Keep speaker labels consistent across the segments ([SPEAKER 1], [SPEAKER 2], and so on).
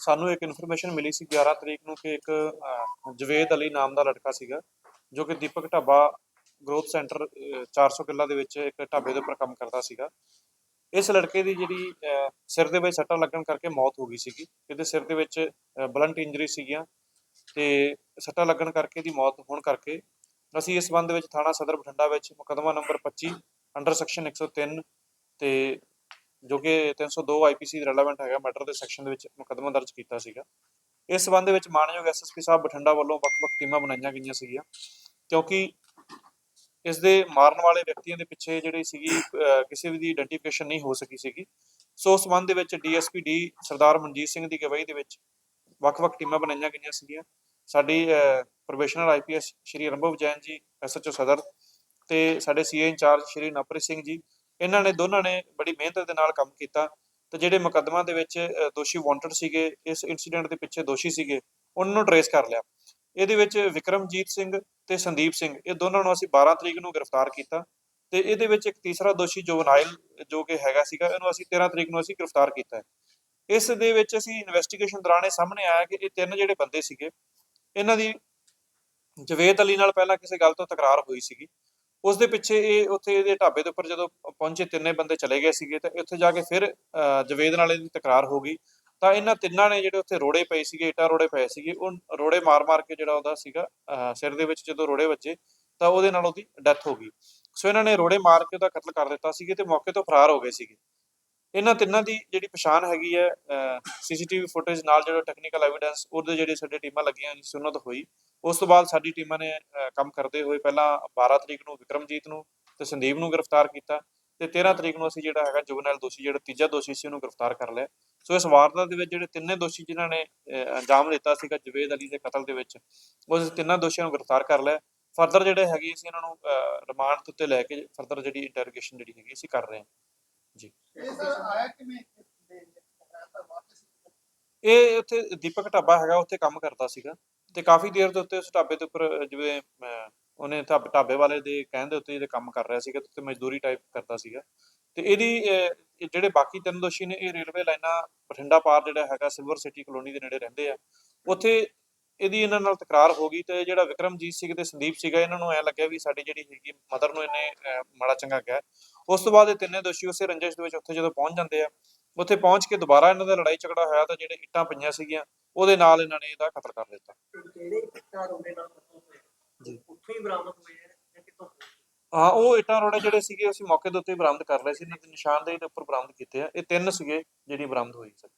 [SPEAKER 1] ਸਾਨੂੰ ਇੱਕ ਇਨਫੋਰਮੇਸ਼ਨ ਮਿਲੀ ਸੀ 11 ਤਰੀਕ ਨੂੰ ਕਿ ਇੱਕ ਜਵੇਦ ਅਲੀ ਨਾਮ ਦਾ ਲੜਕਾ ਸੀਗਾ, ਜੋ ਕਿ ਦੀਪਕ ਢਾਬਾ ਗਰੋਥ ਸੈਂਟਰ 400 ਕਿੱਲਾ ਦੇ ਵਿੱਚ ਇੱਕ ਢਾਬੇ ਦੇ ਉੱਪਰ ਕੰਮ ਕਰਦਾ ਸੀਗਾ। ਇਸ ਲੜਕੇ ਦੀ ਜਿਹੜੀ ਸਿਰ ਦੇ ਵਿੱਚ ਸੱਟਾਂ ਲੱਗਣ ਕਰਕੇ ਮੌਤ ਹੋ ਗਈ ਸੀਗੀ। ਇਹਦੇ ਸਿਰ ਦੇ ਵਿੱਚ ਬਲੰਟ ਇੰਜਰੀ ਸੀਗੀਆਂ ਤੇ ਸੱਟਾਂ ਲੱਗਣ ਕਰਕੇ ਦੀ ਮੌਤ ਹੋਣ ਕਰਕੇ ਅਸੀਂ ਇਸ ਸੰਬੰਧ ਵਿੱਚ ਥਾਣਾ ਸਦਰ ਬਠਿੰਡਾ ਵਿੱਚ ਮੁਕੱਦਮਾ ਨੰਬਰ 25 ਅੰਡਰ ਸੈਕਸ਼ਨ 103 ਤੇ ਜੋ ਕਿ 302 ਆਈਪੀਸੀ ਰੈਲੇਵੈਂਟ ਹੈਗਾ ਮੈਟਰ ਦੇ ਸੈਕਸ਼ਨ ਦੇ ਵਿੱਚ ਮੁਕੱਦਮਾ ਦਰਜ ਕੀਤਾ ਸੀਗਾ। ਇਸ ਸੰਬੰਧ ਵਿੱਚ ਮਾਨਯੋਗ ਐਸਐਸਪੀ ਸਾਹਿਬ ਬਠਿੰਡਾ ਵੱਲੋਂ ਵੱਖ-ਵੱਖ ਟੀਮਾਂ ਬਣਾਈਆਂ ਗਈਆਂ ਸੀਗੀਆਂ, ਕਿਉਂਕਿ ਇਸ ਦੇ ਮਾਰਨ ਵਾਲੇ ਵਿਅਕਤੀਆਂ ਦੇ ਪਿੱਛੇ ਜਿਹੜੀ ਸੀਗੀ ਕਿਸੇ ਵੀ ਦੀ ਆਇਡੈਂਟੀਫਿਕੇਸ਼ਨ ਨਹੀਂ ਹੋ ਸਕੀ ਸੀਗੀ। ਸੋ ਉਸ ਸੰਬੰਧ ਦੇ ਵਿੱਚ ਡੀਐਸਪੀ ਡੀ ਸਰਦਾਰ ਮਨਜੀਤ ਸਿੰਘ ਦੀ ਅਗਵਾਈ ਦੇ ਵਿੱਚ ਵੱਖ-ਵੱਖ ਟੀਮਾਂ ਬਣਾਈਆਂ ਗਈਆਂ ਸੀਗੀਆਂ। ਸਾਡੀ ਪ੍ਰੋਬੇਸ਼ਨਰ ਆਈਪੀਐਸ ਸ਼੍ਰੀ ਅਨੁਭਵ ਜੈਨ ਜੀ ਐਸਐਚਓ ਸਦਰ ਤੇ ਸਾਡੇ ਸੀਏ ਇੰਚਾਰਜ ਸ਼੍ਰੀ ਨਵਪ੍ਰੀਤ ਸਿੰਘ ਜੀ ਇਹਨਾਂ ਨੇ ਦੋਨਾਂ ਨੇ ਬੜੀ ਮਿਹਨਤ ਦੇ ਨਾਲ ਕੰਮ ਕੀਤਾ ਤੇ ਜਿਹੜੇ ਮੁਕੱਦਮਾ ਦੇ ਵਿੱਚ ਦੋਸ਼ੀ ਵਾਂਟਡ ਸੀਗੇ, ਇਸ ਇਨਸੀਡੈਂਟ ਦੇ ਪਿੱਛੇ ਦੋਸ਼ੀ ਸੀਗੇ, ਉਹਨਾਂ ਨੂੰ ਟਰੇਸ ਕਰ ਲਿਆ। ਇਹਦੇ ਵਿੱਚ ਵਿਕਰਮਜੀਤ ਸਿੰਘ ਤੇ ਸੰਦੀਪ ਸਿੰਘ, ਇਹ ਦੋਨਾਂ ਨੂੰ ਅਸੀਂ 12 ਤਰੀਕ ਨੂੰ ਗ੍ਰਿਫਤਾਰ ਕੀਤਾ ਤੇ ਇਹਦੇ ਵਿੱਚ ਇੱਕ ਤੀਸਰਾ ਦੋਸ਼ੀ ਜੋਵਨਾਈਲ ਜੋ ਕਿ ਹੈਗਾ ਸੀਗਾ, ਇਹਨੂੰ ਅਸੀਂ 13 ਤਰੀਕ ਨੂੰ ਅਸੀਂ ਗ੍ਰਿਫਤਾਰ ਕੀਤਾ ਇਸ ਦੇ ਵਿੱਚ ਅਸੀਂ ਇਨਵੈਸਟੀਗੇਸ਼ਨ ਦੌਰਾਨ ਇਹ ਸਾਹਮਣੇ ਆਇਆ ਕਿ ਇਹ ਤਿੰਨ ਜਿਹੜੇ ਬੰਦੇ ਸੀਗੇ, ਇਹਨਾਂ ਦੀ ਜਵੇਦ ਅਲੀ ਨਾਲ ਪਹਿਲਾਂ ਕਿਸੇ ਗੱਲ ਤੋਂ ਤਕਰਾਰ ਹੋਈ ਸੀਗੀ। ਉਸ ਦੇ ਪਿੱਛੇ ਇਹ ਉੱਥੇ ਇਹਦੇ ਢਾਬੇ ਦੇ ਉੱਪਰ ਜਦੋਂ ਪਹੁੰਚੇ ਤਿੰਨੇ ਬੰਦੇ ਚਲੇ ਗਏ ਸੀਗੇ ਤੇ ਉੱਥੇ ਜਾ ਕੇ ਫਿਰ ਅਹ, ਜਵੇਦ ਨਾਲ ਇਹਦੀ ਤਕਰਾਰ ਹੋ ਗਈ। ਤਾਂ ਇਹਨਾਂ ਤਿੰਨਾਂ ਨੇ ਜਿਹੜੇ ਉੱਥੇ ਰੋੜੇ ਪਏ ਸੀਗੇ ਇੱਟਾਂ ਰੋੜੇ ਪਏ ਸੀਗੇ ਉਹ ਰੋੜੇ ਮਾਰ-ਮਾਰ ਕੇ ਜਿਹੜਾ ਉਹਦਾ ਸੀਗਾ ਅਹ, ਸਿਰ ਦੇ ਵਿੱਚ ਜਦੋਂ ਰੋੜੇ ਵੱਜੇ ਤਾਂ ਉਹਦੇ ਨਾਲ ਉਹਦੀ ਡੈਥ ਹੋ ਗਈ। ਸੋ ਇਹਨਾਂ ਨੇ ਰੋੜੇ ਮਾਰ ਕੇ ਉਹਦਾ ਕਤਲ ਕਰ ਦਿੱਤਾ ਸੀਗੇ ਤੇ ਮੌਕੇ ਤੋਂ ਫਰਾਰ ਹੋ ਗਏ ਸੀਗੇ। ਇਹਨਾਂ ਤਿੰਨਾਂ ਦੀ ਜਿਹੜੀ ਪਛਾਣ ਹੈਗੀ ਹੈ ਸੀਸੀਟੀਵੀ ਫੁਟੇਜ ਨਾਲ ਜਿਹੜਾ ਟੈਕਨੀਕਲ ਐਵੀਡੈਂਸ ਉਹਦੇ ਜਿਹੜੇ ਸਾਡੇ ਟੀਮਾਂ ਲੱਗੀਆਂ ਹੋਈਆਂ ਸੀ, ਉਹਨਾਂ ਤੋਂ ਹੋਈ। ਉਸ ਤੋਂ ਬਾਅਦ ਸਾਡੀ ਟੀਮਾਂ ਨੇ ਕੰਮ ਕਰਦੇ ਹੋਏ ਪਹਿਲਾਂ 12 ਤਰੀਕ ਨੂੰ ਵਿਕਰਮਜੀਤ ਨੂੰ ਤੇ ਸੰਦੀਪ ਨੂੰ ਗ੍ਰਿਫਤਾਰ ਕੀਤਾ ਤੇ 13 ਤਰੀਕ ਨੂੰ ਅਸੀਂ ਜਿਹੜਾ ਹੈਗਾ ਜੁਵਨੈਲ ਦੋਸ਼ੀ, ਜਿਹੜਾ ਤੀਜਾ ਦੋਸ਼ੀ ਸੀ ਉਹਨੂੰ ਗ੍ਰਿਫਤਾਰ ਕਰ ਲਿਆ। ਸੋ ਇਸ ਵਾਰਦਾਤ ਦੇ ਵਿੱਚ ਜਿਹੜੇ ਤਿੰਨੇ ਦੋਸ਼ੀ ਜਿਨ੍ਹਾਂ ਨੇ ਅੰਜਾਮ ਦਿੱਤਾ ਸੀਗਾ, ਜਵੇਦ ਅਲੀ ਦੇ ਕਤਲ ਦੇ ਵਿੱਚ ਉਸ ਤਿੰਨਾਂ ਦੋਸ਼ੀਆਂ ਨੂੰ ਗ੍ਰਿਫਤਾਰ ਕਰ ਲਿਆ। ਫਰਦਰ ਜਿਹੜੇ ਹੈਗੇ ਅਸੀਂ ਇਹਨਾਂ ਨੂੰ ਰਿਮਾਂਡ ਉੱਤੇ ਲੈ ਕੇ ਫਰਦਰ ਜਿਹੜੀ ਇੰਟਰੋਗੇਸ਼ਨ ਜਿਹੜੀ ਹੈਗੀ ਅਸੀਂ ਕਰ ਰਹੇ ਹਾਂ।
[SPEAKER 2] ਇਹ ਸਰ ਆਇਆ ਕਿਵੇਂ ਤਾਂ ਵਾਪਸ
[SPEAKER 1] ਇਹ ਉੱਥੇ ਦੀਪਕ ਢਾਬਾ ਹੈਗਾ ਉੱਥੇ ਕੰਮ ਕਰਦਾ ਸੀਗਾ। ਤੇ ਕਾਫੀ ਦੇਰ ਦੇ ਉੱਤੇ ਉਸ ਢਾਬੇ ਦੇ ਉੱਪਰ ਜਿਵੇਂ ਉਹਨੇ ਢਾਬ- ਢਾਬੇ ਵਾਲੇ ਦੇ ਕਹਿਣ ਦੇ ਉੱਤੇ ਜਿਹੜੇ ਕੰਮ ਕਰ ਰਿਹਾ ਸੀਗਾ ਤੇ ਮਜ਼ਦੂਰੀ ਟਾਈਪ ਕਰਦਾ ਸੀਗਾ। ਤੇ ਇਹਦੀ ਜਿਹੜੇ ਬਾਕੀ ਤਿੰਨ ਦੋਸ਼ੀ ਨੇ ਇਹ ਰੇਲਵੇ ਲਾਈਨਾਂ ਬਠਿੰਡਾ ਪਾਰ ਜਿਹੜਾ ਹੈਗਾ ਸਿਲਵਰ ਸਿਟੀ ਕਲੋਨੀ ਦੇ ਨੇੜੇ ਰਹਿੰਦੇ ਆ। ਉੱਥੇ ਇਹਦੀ ਇਹਨਾਂ ਨਾਲ ਤਕਰਾਰ ਹੋ ਗਈ ਤੇ ਜਿਹੜਾ ਵਿਕਰਮਜੀਤ ਸਿੰਘ ਤੇ ਸੰਦੀਪ ਸੀਗਾ ਇਹਨਾਂ ਨੂੰ ਐ ਲੱਗਿਆ ਵੀ ਸਾਡੀ ਜਿਹੜੀ ਹੈਗੀ ਮਦਰ ਨੂੰ ਇਹਨੇ ਮਾੜਾ ਚੰਗਾ ਕਿਹਾ। ਉਸ ਤੋਂ ਬਾਅਦ ਇਹ ਤਿੰਨੇ ਦੋਸ਼ੀ ਉਸੇ ਰੰਜਿਸ਼ ਦੇ ਵਿੱਚ ਉੱਥੇ ਜਦੋਂ ਪਹੁੰਚ ਜਾਂਦੇ ਆ ਉੱਥੇ ਪਹੁੰਚ ਕੇ ਦੁਬਾਰਾ ਇਹਨਾਂ ਦਾ ਲੜਾਈ ਝਗੜਾ ਹੋਇਆ ਤਾਂ ਜਿਹੜੇ ਇੱਟਾਂ ਪਈਆਂ ਸੀਗੀਆਂ ਉਹਦੇ ਨਾਲ ਇਹਨਾਂ ਨੇ ਇਹਦਾ ਕਤਲ ਕਰ ਦਿੱਤਾ।
[SPEAKER 3] ਜਿਹੜੇ ਇੱਟਾਂ ਰੋੜੇ ਨਾਲ ਖਤਮ ਹੋਏ?
[SPEAKER 1] ਜੀ।
[SPEAKER 3] ਉੱਥੋਂ ਹੀ ਬਰਾਮਦ ਹੋਏ ਨੇ ਜਾਂ ਕਿਤੋਂ
[SPEAKER 1] ਹਾਂ ਉਹ ਇੱਟਾਂ ਰੋੜੇ ਜਿਹੜੇ ਸੀਗੇ ਅਸੀਂ ਮੌਕੇ ਦੇ ਉੱਤੇ ਬਰਾਮਦ ਕਰ ਲਏ ਸੀ ਇਹਨਾਂ ਦੇ ਨਿਸ਼ਾਨਦੇਹੀ ਦੇ ਉੱਪਰ ਬਰਾਮਦ ਕੀਤੇ ਆ। ਇਹ ਤਿੰਨ ਸੀਗੇ ਜਿਹੜੀ ਬਰਾਮਦ ਹੋਈ ਸੀ।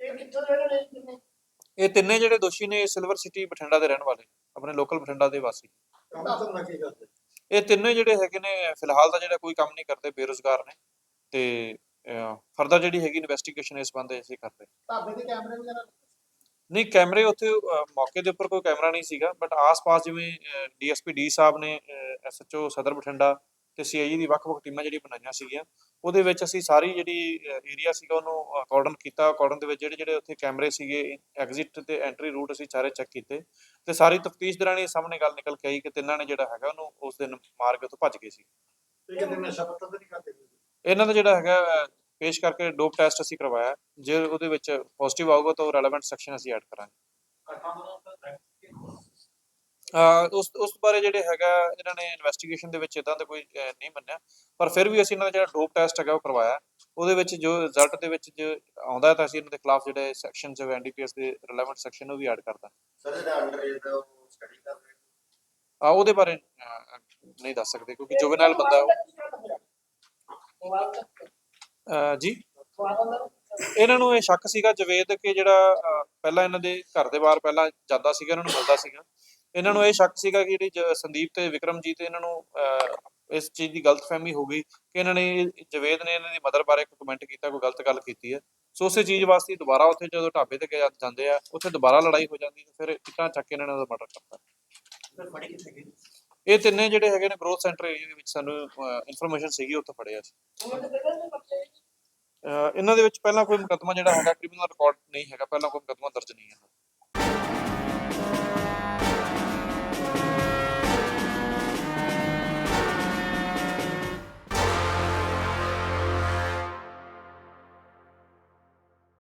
[SPEAKER 2] ਇਹ ਕਿੱਥੋਂ ਦੇ ਨੇ?
[SPEAKER 1] ਇਹ ਤਿੰਨੇ ਜਿਹੜੇ ਦੋਸ਼ੀ ਨੇ ਸਿਲਵਰ ਸਿਟੀ ਬਠਿੰਡਾ ਦੇ ਰਹਿਣ ਵਾਲੇ ਆਪਣੇ ਲੋਕਲ ਬਠਿੰਡਾ ਦੇ ਵਾਸੀ।
[SPEAKER 2] ਕੰਮ ਕਰਨਾ ਕੀ ਕਰਦੇ।
[SPEAKER 1] ਇਹ ਤਿੰਨੇ ਜਿਹੜੇ ਹੈਗੇ ਨੇ ਫਿਲਹਾਲ ਤਾਂ ਜਿਹੜਾ ਕੋਈ ਕੰਮ ਨਹੀਂ ਕਰਦੇ ਬੇਰੁਜ਼ਗਾਰ ਨੇ। ਤੇ ਫਰਦਰ ਜਿਹੜੀ ਹੈਗੀ ਇਨਵੈਸਟੀਗੇਸ਼ਨ ਇਸ ਬੰਦੇ ਅਸੀਂ ਕਰ ਰਹੇ
[SPEAKER 2] ਢਾਬੇ ਦੇ ਕੈਮਰੇ ਵਗੈਰਾ
[SPEAKER 1] ਨਹੀਂ ਕੈਮਰੇ ਉੱਥੇ ਮੌਕੇ ਦੇ ਉੱਪਰ ਕੋਈ ਕੈਮਰਾ ਨਹੀਂ ਸੀਗਾ ਬਟ ਆਸ-ਪਾਸ ਜਿਵੇਂ ਡੀਐਸਪੀ ਡੀ ਸਾਹਿਬ ਨੇ ਐਸਐਚਓ ਸਦਰ ਬਠਿੰਡਾ ਤੇ ਸੀਆਈਏ ਦੀ ਵੱਖ-ਵੱਖ ਟੀਮਾਂ ਜਿਹੜੀ ਬਣਾਈਆਂ ਸੀਗੀਆਂ ਉਹਦੇ ਵਿੱਚ ਅਸੀਂ ਸਾਰੀ ਜਿਹੜੀ ਏਰੀਆ ਸੀਗਾ ਉਹਨੂੰ ਅਕੋਰਡਨ ਕੀਤਾ ਅਕੋਰਡਨ ਦੇ ਵਿੱਚ ਜਿਹੜੇ ਜਿਹੜੇ ਉੱਥੇ ਕੈਮਰੇ ਸੀਗੇ ਐਗਜ਼ਿਟ ਤੇ ਐਂਟਰੀ ਰੂਟ ਅਸੀਂ ਸਾਰੇ ਚੈੱਕ ਕੀਤੇ ਤੇ ਸਾਰੀ ਤਫਤੀਸ਼ ਦੌਰਾਨ ਇਹ ਸਾਹਮਣੇ ਗੱਲ ਨਿਕਲ ਕੇ ਆਈ ਕਿ ਤਿੰਨਾਂ ਨੇ ਜਿਹੜਾ ਹੈਗਾ ਉਹਨੂੰ ਉਸ ਦਿਨ ਮਾਰ ਕੇ ਉੱਥੋਂ ਭੱਜ ਗਏ ਸੀ। ਇਹਨਾਂ ਦਾ ਜਿਹੜਾ ਹੈਗਾ ਪੇਸ਼ ਕਰਕੇ ਡੋਪ ਟੈਸਟ ਅਸੀਂ ਕਰਵਾਇਆ ਜੇ ਉਹਦੇ ਵਿੱਚ ਪੋਜ਼ਿਟਿਵ ਆਊਗਾ ਤਾਂ ਉਹ ਰੈਲੇਵੈਂਟ ਸੈਕਸ਼ਨ ਅਸੀਂ ਐਡ ਕਰਾਂਗੇ। ਉਸ ਉਸ ਬਾਰੇ ਜਿਹੜੇ ਹੈਗਾ ਇਹਨਾਂ ਨੇ ਇਨਵੈਸਟੀਗੇਸ਼ਨ ਦੇ ਵਿੱਚ ਇਦਾਂ ਦਾ ਕੋਈ ਨਹੀਂ ਮੰਨਿਆ। ਪਰ ਫਿਰ ਵੀ ਅਸੀਂ ਇਹਨਾਂ ਦਾ ਜਿਹੜਾ ਡੋਪ ਟੈਸਟ ਹੈਗਾ ਉਹ ਕਰਵਾਇਆ। ਉਹਦੇ ਵਿੱਚ ਜੋ ਰਿਜ਼ਲਟ ਦੇ ਵਿੱਚ ਜੋ ਆਉਂਦਾ ਤਾਂ ਅਸੀਂ ਇਹਨਾਂ ਦੇ ਖਿਲਾਫ ਜਿਹੜੇ ਸੈਕਸ਼ਨ ਜੋ ਐਨਡੀਪੀਐਸ ਦੇ ਰਿਲੇਵੈਂਟ ਸੈਕਸ਼ਨ ਉਹ ਵੀ ਐਡ ਕਰਦਾ।
[SPEAKER 2] ਸਰ ਇਹਦਾ ਅੰਡਰ ਏਜ ਦਾ ਉਹ ਸਟੱਡੀ ਕਰ ਰਹੇ
[SPEAKER 1] ਆ ਉਹਦੇ ਬਾਰੇ ਨਹੀਂ ਦੱਸ ਸਕਦੇ ਕਿਉਂਕਿ ਜੁਵੈਨਲ ਬੰਦਾ ਉਹ ਜੀ? ਇਹਨਾਂ ਨੂੰ ਇਹ ਸ਼ੱਕ ਸੀਗਾ ਜਵੇਦ ਕਿ ਜਿਹੜਾ ਪਹਿਲਾਂ ਇਹਨਾਂ ਦੇ ਘਰ ਦੇ ਬਾਹਰ ਪਹਿਲਾਂ ਜਾਂਦਾ ਸੀਗਾ ਇਹਨਾਂ ਨੂੰ ਮਿਲਦਾ ਸੀਗਾ। ਇਹਨਾਂ ਨੂੰ ਇਹ ਸ਼ੱਕ ਸੀਗਾ ਕਿ ਜਿਹੜੀ ਜ- ਸੰਦੀਪ ਤੇ ਵਿਕਰਮਜੀਤ ਇਹਨਾਂ ਨੂੰ ਅਹ, ਇਸ ਚੀਜ਼ ਦੀ ਗਲਤਫਹਿਮੀ ਹੋ ਗਈ ਕਿ ਇਹਨਾਂ ਨੇ ਜਵੇਦ ਨੇ ਇਹਨਾਂ ਦੀ ਮਦਰ ਬਾਰੇ ਕੋਈ ਕਮੈਂਟ ਕੀਤਾ ਕੋਈ ਗਲਤ ਗੱਲ ਕੀਤੀ ਹੈ। ਸੋ ਉਸੇ ਚੀਜ਼ ਵਾਸਤੇ ਦੁਬਾਰਾ ਉੱਥੇ ਜਦੋਂ ਢਾਬੇ ਤੇ ਗਏ ਜਾਂਦੇ ਆ ਉੱਥੇ ਦੁਬਾਰਾ ਲੜਾਈ ਹੋ ਜਾਂਦੀ ਤੇ ਫਿਰ ਇੱਟਾਂ ਚੱਕ ਕੇ ਇਹਨਾਂ ਨੇ ਉਹਦਾ ਮਰਡਰ ਕਰਤਾ।
[SPEAKER 3] ਫਿਰ ਫੜੀ ਕਿੱਥੇ ਗਈ
[SPEAKER 1] ਇਹ ਤਿੰਨੇ ਜਿਹੜੇ ਹੈਗੇ ਨੇ ਗਰੋਥ ਸੈਂਟਰ ਏਰੀਆ ਦੇ ਵਿੱਚ ਸਾਨੂੰ ਇਨਫੋਰਮੇਸ਼ਨ ਸੀਗੀ ਉੱਥੇ ਫੜਿਆ ਸੀ। ਅਹ ਇਹਨਾਂ ਦੇ ਵਿੱਚ ਪਹਿਲਾਂ ਕੋਈ ਮੁਕੱਦਮਾ ਜਿਹੜਾ ਹੈਗਾ ਕ੍ਰਿਮੀਨਲ ਰਿਕਾਰਡ ਨਹੀਂ ਹੈਗਾ ਪਹਿਲਾਂ ਕੋਈ ਮੁਕੱਦਮਾ ਦਰਜ ਨਹੀਂ ਹੈ